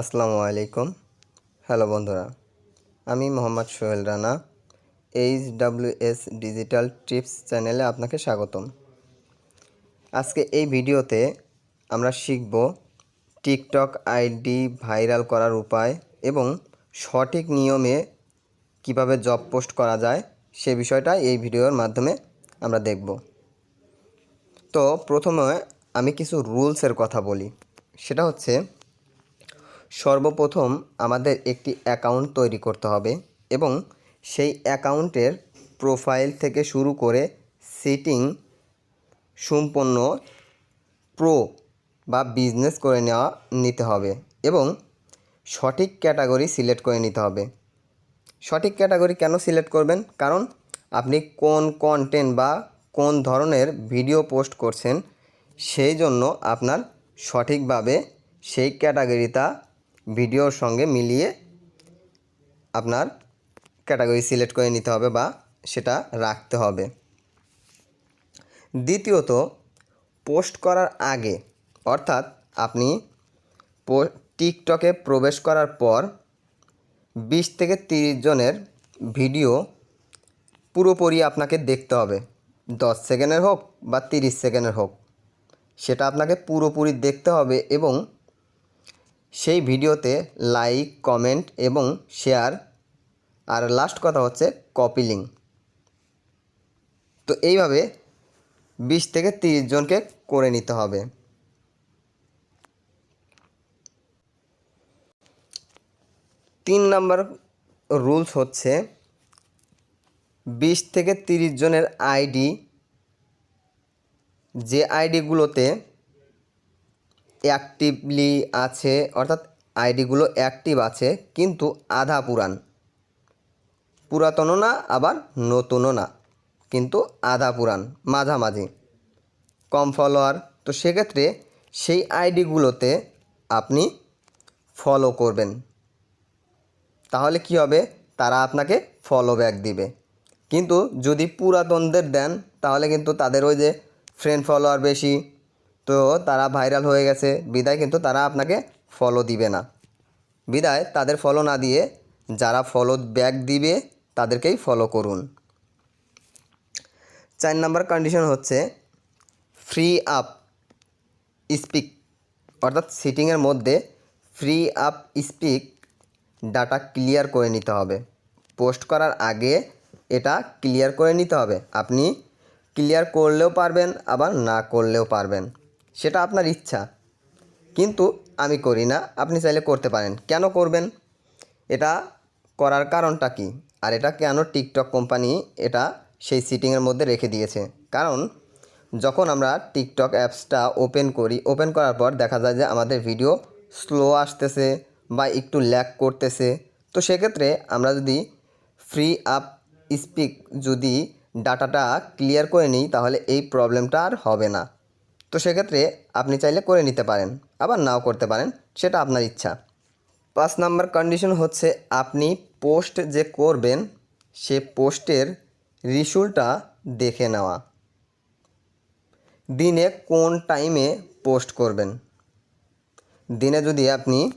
আসসালামু আলাইকুম। হ্যালো বন্ধুরা, আমি Mohammad Sohel Rana H S digital tips চ্যানেলে আপনাকে স্বাগতম। আজকে এই ভিডিওতে আমরা শিখব টিকটক আইডি ভাইরাল করার উপায় এবং সঠিক নিয়মে কীভাবে জব পোস্ট করা যায় সে বিষয়টা এই ভিডিওর মাধ্যমে আমরা দেখব। তো প্রথমে আমি কিছু রুলসের কথা বলি, সেটা হচ্ছে সর্বপ্রথম আমাদের একটি অ্যাকাউন্ট তৈরি করতে হবে এবং সেই অ্যাকাউন্টের প্রোফাইল থেকে শুরু করে সেটিং সম্পন্ন প্রো বা বিজনেস করে নেওয়া, নিতে হবে এবং সঠিক ক্যাটাগরি সিলেক্ট করে নিতে হবে। সঠিক ক্যাটাগরি কেন সিলেক্ট করবেন? কারণ আপনি কোন কন্টেন্ট বা কোন ধরনের ভিডিও পোস্ট করছেন, সেই জন্য আপনার সঠিকভাবে সেই ক্যাটাগরিটা ভিডিওর সঙ্গে মিলিয়ে আপনার ক্যাটাগরি সিলেক্ট করে নিতে হবে বা সেটা রাখতে হবে। দ্বিতীয়ত, পোস্ট করার আগে, অর্থাৎ আপনি পো- টিকটকে প্রবেশ করার পর বিশ থেকে তিরিশ জনের ভিডিও পুরোপুরি আপনাকে দেখতে হবে। দশ সেকেন্ডের হোক বা তিরিশ সেকেন্ডের হোক, সেটা আপনাকে পুরোপুরি দেখতে হবে এবং সেই ভিডিওতে লাইক, কমেন্ট এবং শেয়ার। আর লাস্ট কথা হচ্ছে কপি লিঙ্ক তো এইভাবে বিশ থেকে তিরিশ জনকে করে নিতে হবে। তিন নাম্বার রুলস হচ্ছে বিশ থেকে তিরিশ জনের আইডি যে আইডিগুলোতে অ্যাক্টিভলি আছে, অর্থাৎ আইডিগুলো অ্যাক্টিভ আছে, কিন্তু আধা পুরান। পুরাতনও না, আবার নতুনও না, কিন্তু আধা পুরান, মাঝামাঝি। কম ফলোয়ার তো সেক্ষেত্রে সেই আইডিগুলোতে আপনি ফলো করবেন। তাহলে কি হবে? তারা আপনাকে ফলো ব্যাক দিবে। কিন্তু যদি পুরাতনদের দেন, তাহলে কিন্তু তাদের ওই যে ফ্রেন্ড ফলোয়ার বেশি তো তারা ভাইরাল হয়ে গেছে। বিদায় কিন্তু তারা আপনাকে ফলো দিবে না। বিদায় তাদের ফলো না দিয়ে যারা ফলো ব্যাক দিবে, তাদেরকেই ফলো করুন। চার নাম্বার কন্ডিশন হচ্ছে ফ্রি আপ স্পিক অর্থাৎ সিটিংয়ের মধ্যে free up speak data clear করে নিতে হবে। পোস্ট করার আগে এটা ক্লিয়ার করে নিতে হবে। আপনি ক্লিয়ার করলেও পারবেন, আবার না করলেও পারবেন। সেটা আপনার ইচ্ছা। কিন্তু আমি করি না, আপনি চাইলে করতে পারেন। কেন করবেন? এটা করার কারণটা কি? আর এটা কেন টিকটক কোম্পানি এটা সেই সিটিংয়ের মধ্যে রেখে দিয়েছে? কারণ যখন আমরা টিকটক অ্যাপসটা ওপেন করি ওপেন করার পর দেখা যায় যে আমাদের ভিডিও স্লো আসতেছে বা একটু ল্যাক করতেছে। তো সেক্ষেত্রে আমরা যদি ফ্রি আপ স্পিক যদি ডাটাটা ক্লিয়ার করে নিই, তাহলে এই প্রবলেমটা আর হবে না। তো সেক্ষেত্রে আপনি চাইলে করে নিতে পারেন, আবার নাও করতে পারেন, সেটা আপনার ইচ্ছা। পাঁচ নাম্বার কন্ডিশন হচ্ছে আপনি পোস্ট যে করবেন, সে পোস্টের রিসুলটা দেখে নেওয়া। দিনে কোন টাইমে পোস্ট করবেন? দিনে যদি আপনি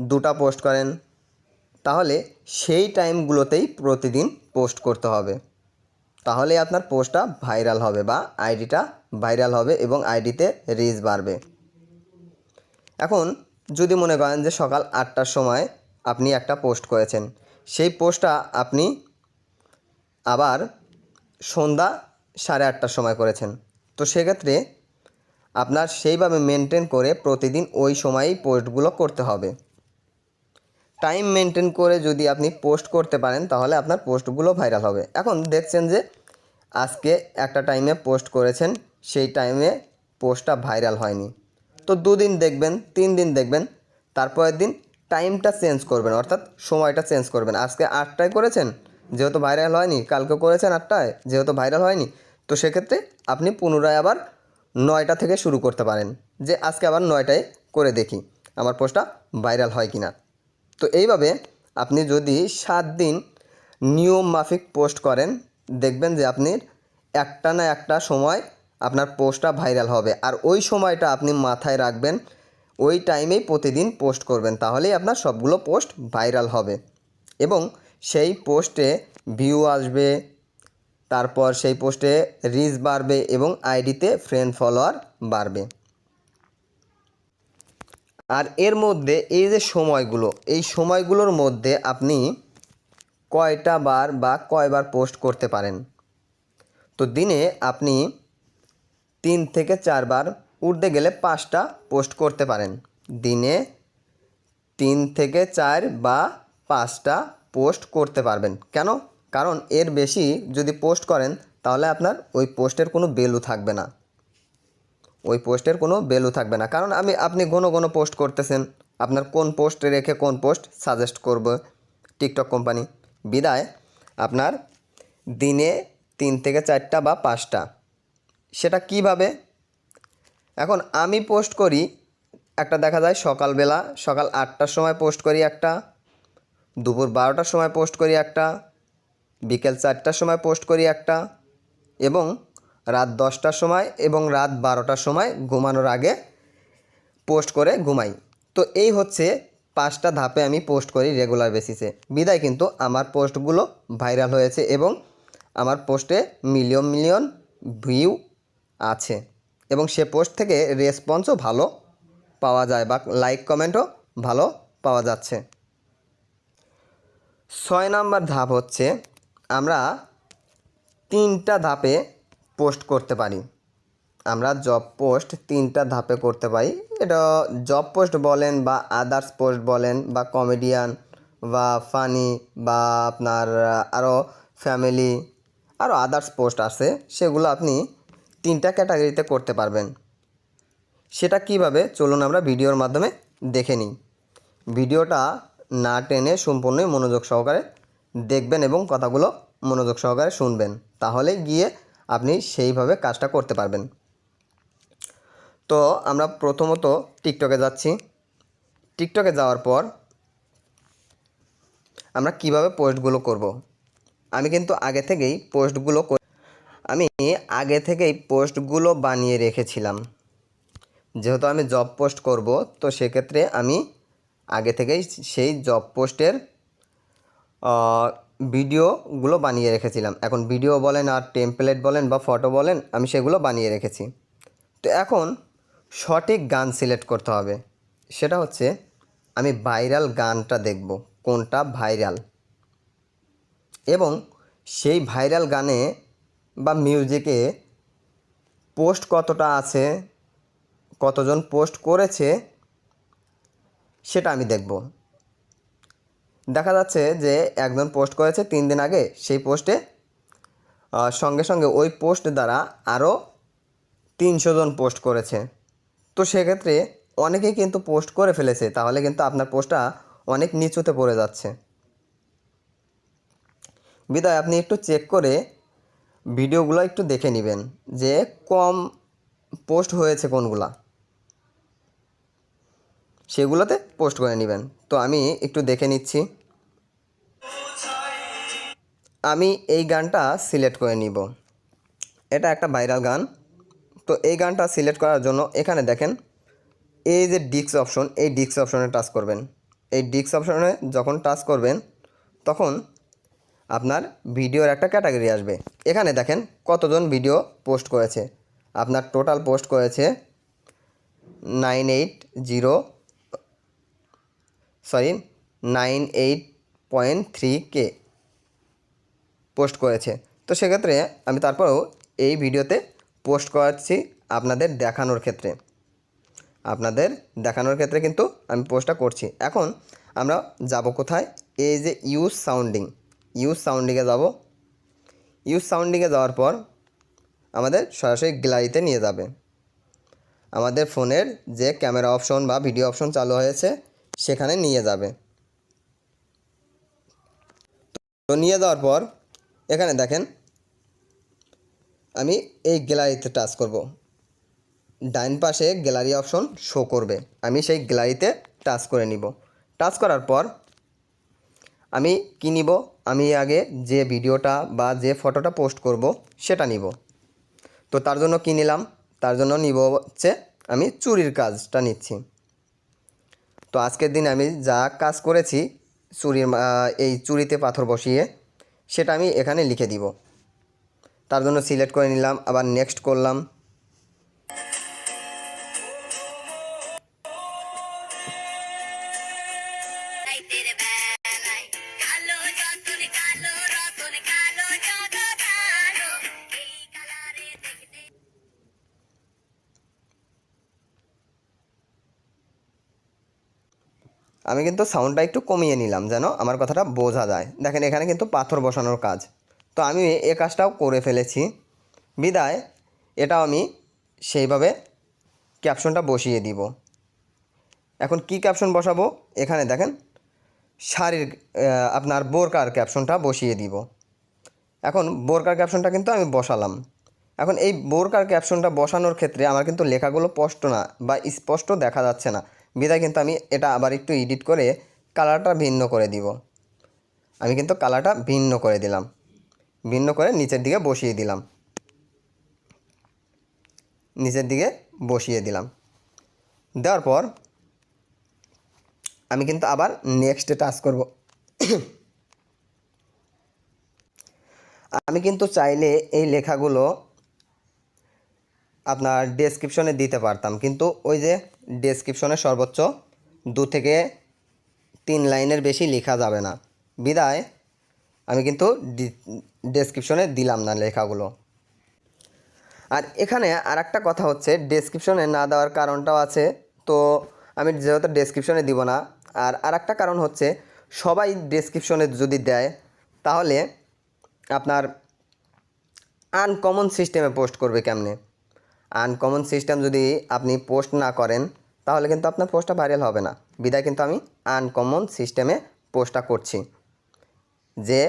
দুটা পোস্ট করেন, তাহলে সেই টাইমগুলোতেই প্রতিদিন পোস্ট করতে হবে। তাহলে আপনার পোস্টটা ভাইরাল হবে বা আইডিটা ভাইরাল হবে এবং আইডিতে রিচ বাড়বে। এখন যদি মনে করেন যে সকাল আটটার সময় আপনি একটা পোস্ট করেছেন, সেই পোস্টটা আপনি আবার সন্ধ্যা সাড়ে আটটার সময় করেছেন। তো সেক্ষেত্রে আপনার সেইভাবে মেনটেন করে প্রতিদিন ওই সময়েই পোস্টগুলো করতে হবে। টাইম মেনটেন করে যদি আপনি পোস্ট করতে পারেন, তাহলে আপনার পোস্টগুলো ভাইরাল হবে। এখন দেখছেন যে আজকে একটা টাইমে পোস্ট করেছেন, সেই টাইমে পোস্টটা ভাইরাল হয়নি। তো দুদিন দেখবেন, তিন দিন দেখবেন, তারপরের দিন টাইমটা চেঞ্জ করবেন, অর্থাৎ সময়টা চেঞ্জ করবেন। আজকে আটটায় করেছেন, যেহেতু ভাইরাল হয়নি, কালকে করেছেন আটটায়, যেহেতু ভাইরাল হয়নি, তো সেক্ষেত্রে আপনি পুনরায় আবার নয়টা থেকে শুরু করতে পারেন, যে আজকে আবার নয়টায় করে দেখি আমার পোস্টটা ভাইরাল হয় কি না তো এইভাবে আপনি যদি সাত দিন নিয়ম মাফিক পোস্ট করেন দেখবেন যে আপনি একটা না একটা সময় আপনার পোস্টটা ভাইরাল হবে। আর ওই সময়টা আপনি মাথায় রাখবেন, ওই টাইমেই প্রতিদিন পোস্ট করবেন, তাহলেই আপনার সবগুলো পোস্ট ভাইরাল হবে। এবং সেই পোস্টে ভিউ আসবে, তারপর সেই পোস্টে রিচ বাড়বে এবং আইডিতে ফ্রেন্ড ফলোয়ার বাড়বে। আর এর মধ্যে এই যে সময়গুলো, এই সময়গুলোর মধ্যে আপনি কয়টা বার বা কয়বার পোস্ট করতে পারেন? তো দিনে আপনি তিন থেকে চারবার উঠতে গেলে পাঁচটা পোস্ট করতে পারেন। দিনে তিন থেকে চার বা পাঁচটা পোস্ট করতে পারবেন। কেন? কারণ এর বেশি যদি পোস্ট করেন, তাহলে আপনার ওই পোস্টের কোনো ভ্যালু থাকবে না। ওই পোস্টের কোনো ভ্যালু থাকবে না। কারণ আমি, আপনি ঘন ঘন পোস্ট করতেছেন। আপনার কোন পোস্ট রেখে কোন পোস্ট সাজেস্ট করবে? TikTok company. বিদায়। আপনার দিনে তিন থেকে চারটা বা পাঁচটা। সেটা কীভাবে? এখন আমি পোস্ট করি, একটা দেখা যায় সকালবেলা, সকাল আটটার সময় পোস্ট করি একটা, দুপুর বারোটার সময় পোস্ট করি একটা, বিকেল চারটার সময় পোস্ট করি একটা, এবং রাত দশটার সময় এবং রাত বারোটার সময় ঘুমানোর আগে পোস্ট করে ঘুমাই। তো এই হচ্ছে পাঁচটা ধাপে আমি পোস্ট করি রেগুলার বেসিসে বিদায় কিন্তু আমার পোস্টগুলো ভাইরাল হয়েছে এবং আমার পোস্টে মিলিয়ন মিলিয়ন ভিউ আছে। এবং সে পোস্ট থেকে রেসপন্সও ভালো পাওয়া যায় বা লাইক কমেন্টও ভালো পাওয়া যাচ্ছে। ছয় নাম্বার ধাপ হচ্ছে আমরা তিনটা ধাপে পোস্ট করতে পারি। আমরা জব পোস্ট তিনটা ধাপে করতে পারি। এটা জব পোস্ট বলেন বা আদার্স পোস্ট বলেন বা কমেডিয়ান বা ফানি বা আপনার আরও ফ্যামিলি আরও আদার্স পোস্ট আছে, সেগুলো আপনি তিনটা ক্যাটাগরিতে করতে পারবেন। সেটা কীভাবে? চলুন আমরা ভিডিওর মাধ্যমে দেখে নিই। ভিডিওটা না টেনে সম্পূর্ণই মনোযোগ সহকারে দেখবেন এবং কথাগুলো মনোযোগ সহকারে শুনবেন। তাহলে গিয়ে আপনি সেইভাবে কাজটা করতে পারবেন। তো আমরা প্রথমত টিকটকে যাচ্ছি। টিকটকে যাওয়ার পর আমরা কীভাবে পোস্টগুলো করব। আমি কিন্তু আগে থেকেই পোস্টগুলো আমি আগে থেকেই পোস্টগুলো বানিয়ে রেখেছিলাম। যেহেতু আমি জব পোস্ট করব, তো সেক্ষেত্রে আমি আগে থেকেই সেই জব পোস্টের ভিডিওগুলো বানিয়ে রেখেছিলাম। এখন ভিডিও বলেন আর টেমপ্লেট বলেন বা ফটো বলেন, আমি সেগুলো বানিয়ে রেখেছি। তো এখন সঠিক গান সিলেক্ট করতে হবে। সেটা হচ্ছে, আমি ভাইরাল গানটা দেখব, কোনটা ভাইরাল। এবং সেই ভাইরাল গানে বা মিউজিকে পোস্ট কতটা আছে, কতজন পোস্ট করেছে, সেটা আমি দেখব। দেখা যাচ্ছে যে একজন পোস্ট করেছে তিন দিন আগে, সেই পোস্টে সঙ্গে সঙ্গে ওই পোস্ট দ্বারা আরও তিনশো জন পোস্ট করেছে। তো সেক্ষেত্রে অনেকেই কিন্তু পোস্ট করে ফেলেছে, তাহলে কিন্তু আপনার পোস্টটা অনেক নিচুতে পড়ে যাচ্ছে। বিদায়, আপনি একটু চেক করে ভিডিওগুলো একটু দেখে নেবেন যে কম পোস্ট হয়েছে কোনগুলা। সেগুলোতে পোস্ট করে নেবেন। তো আমি একটু দেখে নিচ্ছি। আমি এই গানটা সিলেক্ট করে নিব। এটা একটা ভাইরাল গান। তো এই গানটা সিলেক্ট করার জন্য এখানে দেখেন, এই যে ডিক্স অপশন, এই ডিক্স অপশনে টাচ করবেন। এই ডিক্স অপশনে যখন টাচ করবেন, তখন আপনার ভিডিওর একটা ক্যাটাগরি আসবে। এখানে দেখেন কতজন ভিডিও পোস্ট করেছে। আপনার টোটাল পোস্ট করেছে nine eight zero, sorry, nine eight point three K post করেছে। তো সেক্ষেত্রে আমি তারপরেও এই ভিডিওতে পোস্ট করাচ্ছি আপনাদের দেখানোর ক্ষেত্রে। আপনাদের দেখানোর ক্ষেত্রে কিন্তু আমি পোস্টটা করছি। এখন আমরা যাব কোথায়? এই যে ইউজ সাউন্ডিং ইউজ সাউন্ডিংয়ে যাব। ইউজ সাউন্ডিংয়ে যাওয়ার পর আমাদের সরাসরি গ্যালারিতে নিয়ে যাবে। আমাদের ফোনের যে ক্যামেরা অপশন বা ভিডিও অপশন চালু হয়েছে, সেখানে নিয়ে যাবে। তো নিয়ে যাওয়ার পর এখানে দেখেন আমি এই গ্যালারিতে টাচ করব। ডাইন পাশে গ্যালারি অপশন শো করবে। আমি সেই গ্যালারিতে টাচ করে নিব। টাচ করার পর আমি কি নিব? আমি আগে যে ভিডিওটা বা যে ফটোটা পোস্ট করব সেটা নিব। তো তার জন্য কি নিলাম? তার জন্য নিব হচ্ছে আমি চুরির কাজটা নিচ্ছি। তো আজকের দিন আমি যা কাজ করেছি, চুরির এই চুরিতে পাথর বসিয়ে, সেটা আমি এখানে লিখে দিব। তার জন্য সিলেক্ট করে নিলাম, আবার নেক্সট করলাম। আমি কিন্তু সাউন্ডটা একটু কমিয়ে নিলাম যেন আমার কথাটা বোঝা যায়। দেখেন, এখানে কিন্তু পাথর বসানোর কাজ। তো আমি এ কাজটাও করে ফেলেছি। বিদায়, এটাও আমি সেইভাবে ক্যাপশনটা বসিয়ে দিব। এখন কি ক্যাপশন বসাবো? এখানে দেখেন, শাড়ির আপনার বোরকার ক্যাপশনটা বসিয়ে দিব। এখন বোরকার ক্যাপশনটা কিন্তু আমি বসালাম। এখন এই বোরকার ক্যাপশনটা বসানোর ক্ষেত্রে আমার কিন্তু লেখাগুলো স্পষ্ট না বা স্পষ্ট দেখা যাচ্ছে না। বিদায় কিন্তু আমি এটা আবার একটু এডিট করে কালারটা ভিন্ন করে দিব। আমি কিন্তু কালারটা ভিন্ন করে দিলাম। ভিন্ন করে নিচের দিকে বসিয়ে দিলাম। নিচের দিকে বসিয়ে দিলাম। দেওয়ার পর আমি কিন্তু আবার নেক্সটে টাচ করব। আমি কিন্তু চাইলে এই লেখাগুলো আপনার ডেসক্রিপশনে দিতে পারতাম। কিন্তু ওই যে ডেসক্রিপশনে সর্বোচ্চ দু থেকে তিন লাইনের বেশি লেখা যাবে না। বিদায়। আমি কিন্তু ডেসক্রিপশনে দিলাম না লেখাগুলো। আর এখানে আর একটা কথা হচ্ছে ডেসক্রিপশনে না দেওয়ার কারণটাও আছে। তো আমি যেহেতু ডেসক্রিপশনে দিব না, আর আর একটা কারণ হচ্ছে, সবাই ডেসক্রিপশনে যদি দেয়, তাহলে আপনার আনকমন সিস্টেমে পোস্ট করবে কেমনে? আনকমন সিস্টেম যদি আপনি পোস্ট না করেন, তাহলে কিন্তু আপনার পোস্টটা ভাইরাল হবে না। বিদায় কিন্তু আমি আনকমন সিস্টেমে পোস্টটা করছি। যে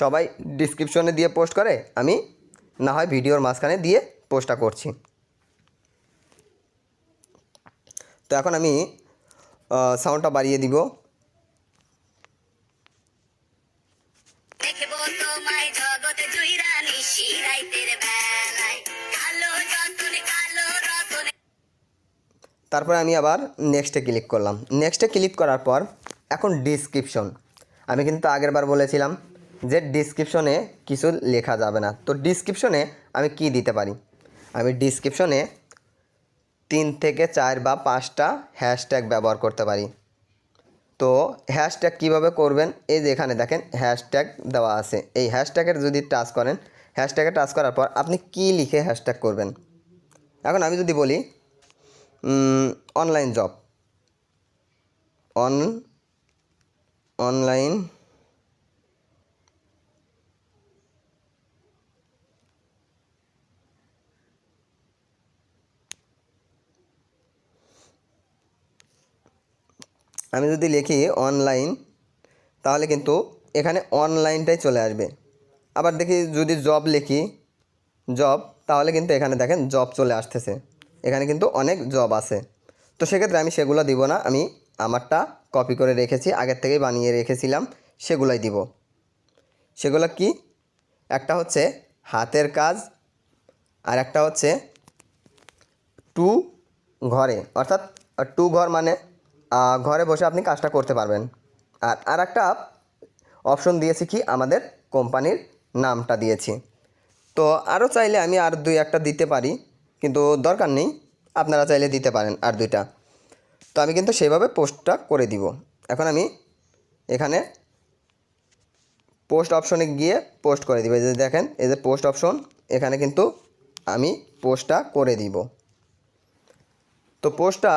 সবাই ডিসক্রিপশনে দিয়ে পোস্ট করে আমি না হয় ভিডিওর মাঝখানে দিয়ে পোস্টটা করছি। তো এখন আমি সাউন্ডটা বাড়িয়ে দিব। তারপরে আমি আবার নেক্সটে ক্লিক করলাম। নেক্সটে ক্লিক করার পর এখন ডিসক্রিপশন আমি কিন্তু আগেরবার বলেছিলাম যে ডিসক্রিপশনে কিছু লেখা যাবে না। তো ডিসক্রিপশনে আমি কি দিতে পারি? আমি ডিসক্রিপশনে তিন থেকে চার বা পাঁচটা হ্যাশট্যাগ ব্যবহার করতে পারি। তো হ্যাশট্যাগ কীভাবে করবেন? এই যে এখানে দেখেন হ্যাশট্যাগ দেওয়া আছে। এই হ্যাশট্যাগের যদি টাচ করেন হ্যাশট্যাগে টাচ করার পর আপনি কি লিখে হ্যাশট্যাগ করবেন? এখন আমি যদি বলি অনলাইন জব অন অনলাইন। আমি যদি লিখি অনলাইন, তাহলে কিন্তু এখানে অনলাইনটাই চলে আসবে। আবার দেখি যদি জব লিখি, জব, তাহলে কিন্তু এখানে দেখেন জব চলে আসতেছে। এখানে কিন্তু অনেক জব আছে। তো সেক্ষেত্রে আমি সেগুলো দিব না, আমি আমারটা কপি করে রেখেছি, আগের থেকেই বানিয়ে রেখেছিলাম, সেগুলাই দিব। সেগুলো কি? একটা হচ্ছে হাতের কাজ, আর একটা হচ্ছে টু ঘরে। অর্থাৎ টু ঘর মানে ঘরে বসে আপনি কাজটা করতে পারবেন। আর আর একটা অপশন দিয়েছি কি? আমাদের কোম্পানির নামটা দিয়েছি। তো আরও চাইলে আমি আর দুই একটা দিতে পারি, কিন্তু দরকার নেই, আপনারা চাইলে দিতে পারেন আর দুইটা। তো আমি কিন্তু সেইভাবে পোস্টটা করে দিব। এখন আমি এখানে পোস্ট অপশনে গিয়ে পোস্ট করে দিব। এই যে দেখেন, এই যে পোস্ট অপশন, এখানে কিন্তু আমি পোস্টটা করে দিব। তো পোস্টটা,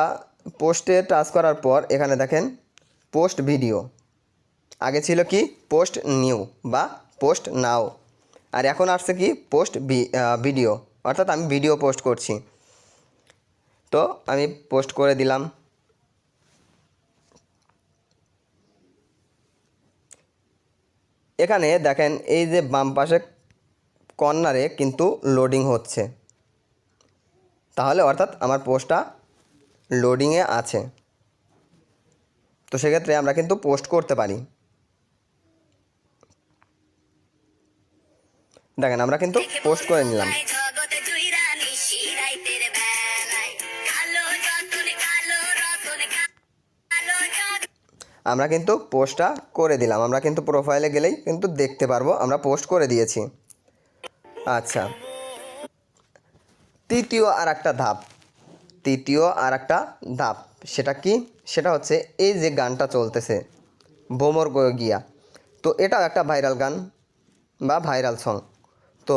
পোস্টে টাচ করার পর এখানে দেখেন, পোস্ট ভিডিও। আগে ছিল কি, পোস্ট নিউ বা পোস্ট নাও। আর এখন আসছে কি, পোস্ট ভিডিও। অর্থাৎ আমি ভিডিও পোস্ট করছি। তো আমি পোস্ট করে দিলাম। এখানে দেখেন এই যে বাম পাশে কর্নারে কিন্তু লোডিং হচ্ছে। তাহলে অর্থাৎ আমার পোস্টটা লোডিংয়ে আছে। তো সেক্ষেত্রে আমরা কিন্তু পোস্ট করতে পারি। দেখেন আমরা কিন্তু পোস্ট করে নিলাম। আমরা কিন্তু পোস্টটা করে দিলাম। আমরা কিন্তু প্রোফাইলে গেলেই কিন্তু দেখতে পারব। আমরা পোস্ট করে দিয়েছি। আচ্ছা। তৃতীয় আর একটা ধাপ। তৃতীয় আর একটা ধাপ। সেটা কি? সেটা হচ্ছে এই যে গানটা চলতেছে বোমর গিয়া তো এটাও একটা ভাইরাল গান বা ভাইরাল সং তো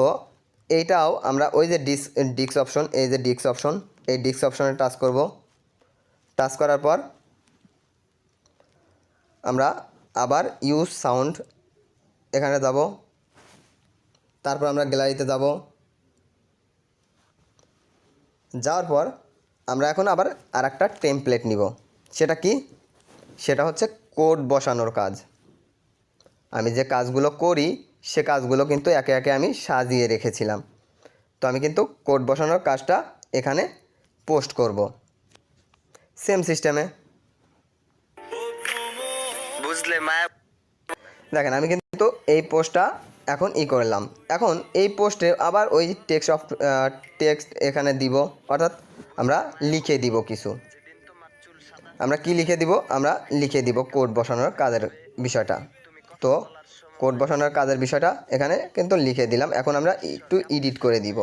এইটাও আমরা ওই যে ডিস ডিস্ক অপশন এই যে ডিস্ক অপশন এই ডিস্ক অপশনে টাচ করব। টাচ করার পর আমরা আবার ইউজ সাউন্ড এখানে যাব। তারপর আমরা গ্যালারিতে যাব। যাওয়ার পর আমরা এখন আবার আর একটা টেমপ্লেট নিব। সেটা কি? সেটা হচ্ছে কোড বসানোর কাজ। আমি যে কাজগুলো করি, সে কাজগুলো কিন্তু একে একে আমি সাজিয়ে রেখেছিলাম। তো আমি কিন্তু কোড বসানোর কাজটা এখানে পোস্ট করব। সেম সিস্টেমে দেখেন, আমি কিন্তু এই পোস্টটা এখন ই করলাম এখন এই পোস্টে আবার ওই টেক্সট অফ টেক্সট এখানে দিব, অর্থাৎ আমরা লিখে দিব কিছু। আমরা কি লিখে দিব? আমরা লিখে দিব কোড বসানোর কাজের বিষয়টা। তো কোড বসানোর কাজের বিষয়টা এখানে কিন্তু লিখে দিলাম। এখন আমরা একটু এডিট করে দিব।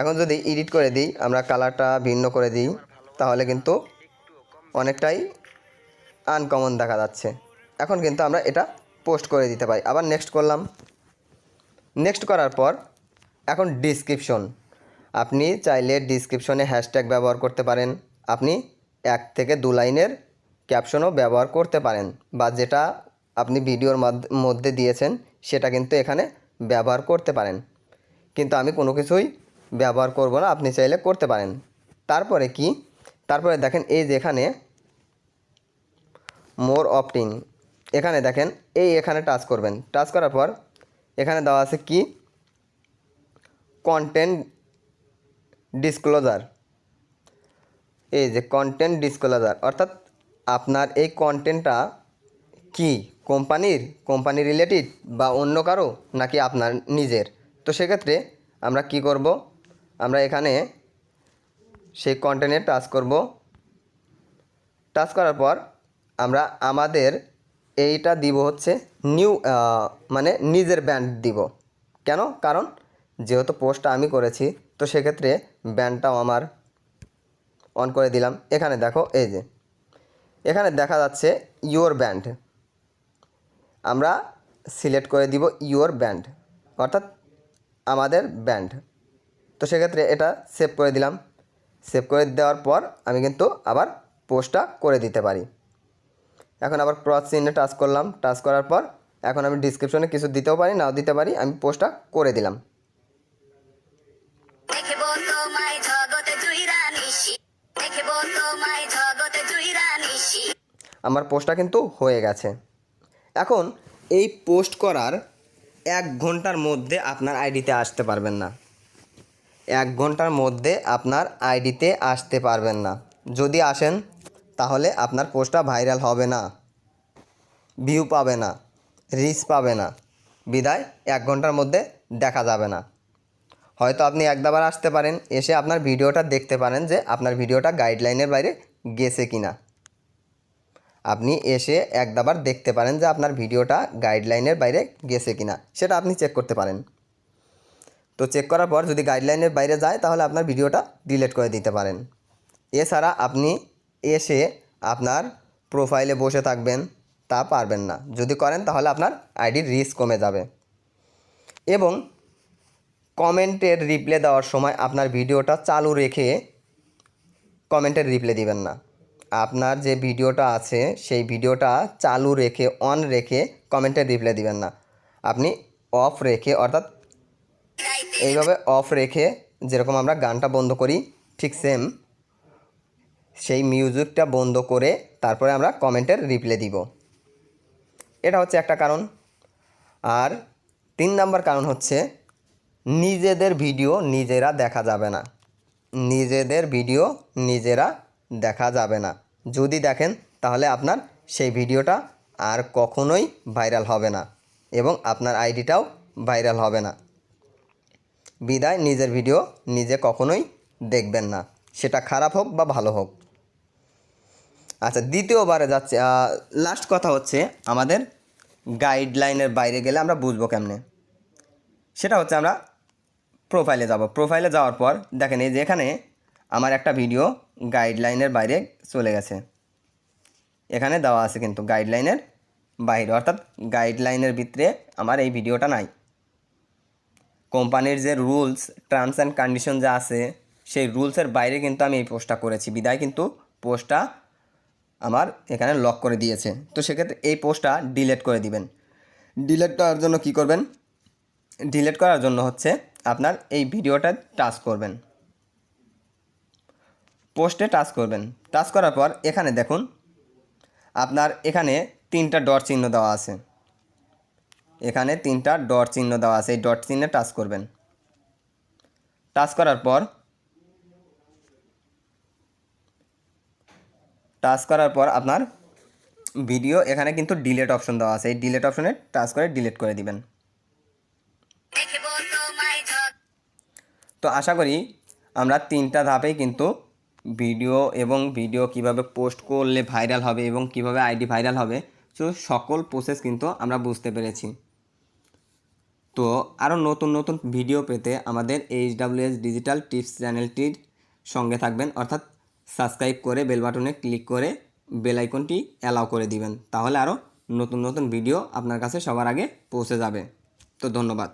এখন যদি এডিট করে দিই, আমরা কালারটা ভিন্ন করে দিই, তাহলে কিন্তু অনেকটাই আনকমন দেখা যাচ্ছে। এখন কিন্তু আমরা এটা পোস্ট করে দিতে পারি। আবার নেক্সট করলাম। নেক্সট করার পর এখন ডিসক্রিপশন আপনি চাইলে ডিসক্রিপশনে হ্যাশট্যাগ ব্যবহার করতে পারেন। আপনি এক থেকে দু লাইনের ক্যাপশনও ব্যবহার করতে পারেন। বা যেটা আপনি ভিডিওর মাধ্য- দিয়েছেন, সেটা কিন্তু এখানে ব্যবহার করতে পারেন। কিন্তু আমি কোনো কিছুই ব্যবহার করব না। আপনি চাইলে করতে পারেন। তারপরে কি? তারপরে দেখেন এই যেখানে মোর অপটিং এখানে দেখেন, এই এখানে টাচ করবেন। টাচ করার পর এখানে দেওয়া আছে কি? কন্টেন্ট ডিসক্লোজার এই যে কন্টেন্ট ডিসক্লোজার অর্থাৎ আপনার এই কন্টেন্টটা কি? কোম্পানির? কোম্পানি রিলেটেড বা অন্য কারও? নাকি আপনার নিজের? তো সেক্ষেত্রে আমরা কি করব? আমরা এখানে সেই কন্টেন্টে টাচ করব। টাচ করার পর আমরা আমাদের এইটা দিব হচ্ছে নিউ মানে নিজের ব্যান্ড দিব। কেন? কারণ যেহেতু পোস্টটা আমি করেছি, তো সেক্ষেত্রে ব্যান্ডটাও আমার অন করে দিলাম। এখানে দেখো, এই যে। এখানে দেখা যাচ্ছে ইয়োর ব্যান্ড আমরা সিলেক্ট করে দিব ইয়োর ব্যান্ড অর্থাৎ আমাদের ব্যান্ড তো সেক্ষেত্রে এটা সেভ করে দিলাম। সেভ করে দেওয়ার পর আমি কিন্তু আবার পোস্টটা করে দিতে পারি। এখন আবার ক্রস চিহ্নে টাচ করলাম। টাচ করার পর এখন আমি ডিসক্রিপশনে কিছু দিতেও পারি নাও দিতে পারি আমি পোস্টটা করে দিলাম। আমার পোস্টটা কিন্তু হয়ে গেছে। এখন এই পোস্ট করার এক ঘণ্টার মধ্যে আপনার আইডিতে আসতে পারবেন না। এক ঘণ্টার মধ্যে আপনার আইডিতে আসতে পারবেন না। যদি আসেন তাহলে আপনার পোস্টটা ভাইরাল হবে না। ভিউ পাবে না। রিচ পাবে না। বিদায়, এক ঘণ্টার মধ্যে দেখা যাবে না। হয়তো আপনি একদাবার আসতে পারেন, এসে আপনার ভিডিওটা দেখতে পারেন যে আপনার ভিডিওটা গাইডলাইনের বাইরে গেছে কি না আপনি এসে একদাবার দেখতে পারেন যে আপনার ভিডিওটা গাইডলাইনের বাইরে গেছে কি না সেটা আপনি চেক করতে পারেন। তো চেক করার পর যদি গাইডলাইনের বাইরে যায়, তাহলে আপনার ভিডিওটা ডিলিট করে দিতে পারেন। এছাড়া আপনি এসে আপনার প্রোফাইলে বসে থাকবেন, তা পারবেন না। যদি করেন, তাহলে আপনার আইডির রিস্ক কমে যাবে। এবং কমেন্টের রিপ্লে দেওয়ার সময় আপনার ভিডিওটা চালু রেখে কমেন্টের রিপ্লে দিবেন না। আপনার যে ভিডিওটা আছে, সেই ভিডিওটা চালু রেখে অন রেখে কমেন্টের রিপ্লে দিবেন না। আপনি অফ রেখে, অর্থাৎ এইভাবে অফ রেখে যেরকম আমরা গানটা বন্ধ করি, ঠিক সেম সেই মিউজিকটা বন্ধ করে তারপরে আমরা কমেন্টের রিপ্লে দিব। এটা হচ্ছে একটা কারণ। আর তিন নাম্বার কারণ হচ্ছে, নিজেদের ভিডিও নিজেরা দেখা যাবে না। নিজেদের ভিডিও নিজেরা দেখা যাবে না। যদি দেখেন, তাহলে আপনার সেই ভিডিওটা আর কখনোই ভাইরাল হবে না এবং আপনার আইডিটাও ভাইরাল হবে না। বিদায়, নিজের ভিডিও নিজে কখনোই দেখবেন না। সেটা খারাপ হোক বা ভালো হোক। আচ্ছা দ্বিতীয়বারে যাচ্ছে। লাস্ট কথা হচ্ছে আমাদের গাইডলাইনের বাইরে গেলে আমরা বুঝব কেমনে। সেটা হচ্ছে আমরা প্রোফাইলে যাব। প্রোফাইলে যাওয়ার পর দেখেন এই যে এখানে আমার একটা ভিডিও গাইডলাইনের বাইরে চলে গেছে। এখানে দেওয়া আছে কিন্তু গাইডলাইনের বাইরে, অর্থাৎ গাইডলাইনের ভিতরে আমার এই ভিডিওটা নাই। কোম্পানির যে রুলস টার্মস অ্যান্ড কন্ডিশন যা আছে, সেই রুলসের বাইরে কিন্তু আমি এই পোস্টটা করেছি। বিদায় কিন্তু পোস্টটা আমার এখানে লক করে দিয়েছে। তো সেক্ষেত্রে এই পোস্টটা ডিলেট করে দিবেন। ডিলেট করার জন্য কি করবেন? ডিলেট করার জন্য হচ্ছে আপনার এই ভিডিওটা টাচ করবেন। পোস্টে টাচ করবেন। টাচ করার পর এখানে দেখুন, আপনার এখানে তিনটা ডট চিহ্ন দেওয়া আছে। এখানে তিনটা ডট চিহ্ন দেওয়া আছে। এই ডট চিহ্নে টাচ করবেন। টাচ করার পর টাচ করার পর আপনার ভিডিও এখানে কিন্তু ডিলেট অপশন দেওয়া আছে। এই ডিলেট অপশনে টাচ করে ডিলেট করে দিবেন। তো আশা করি আমরা তিনটা ধাপেই কিন্তু ভিডিও এবং ভিডিও কীভাবে পোস্ট করলে ভাইরাল হবে এবং কীভাবে আইডি ভাইরাল হবে তো সকল প্রসেস কিন্তু আমরা বুঝতে পেরেছি। তো আরও নতুন নতুন ভিডিও পেতে আমাদের এইচ ডাব্লিউএস ডিজিটাল টিপস চ্যানেলটির সঙ্গে থাকবেন। অর্থাৎ সাবস্ক্রাইব করে বেল বাটনে ক্লিক করে বেল আইকনটি অ্যালাউ করে দিবেন। তাহলে আরও নতুন নতুন ভিডিও আপনার কাছে সবার আগে পৌঁছে যাবে। তো ধন্যবাদ।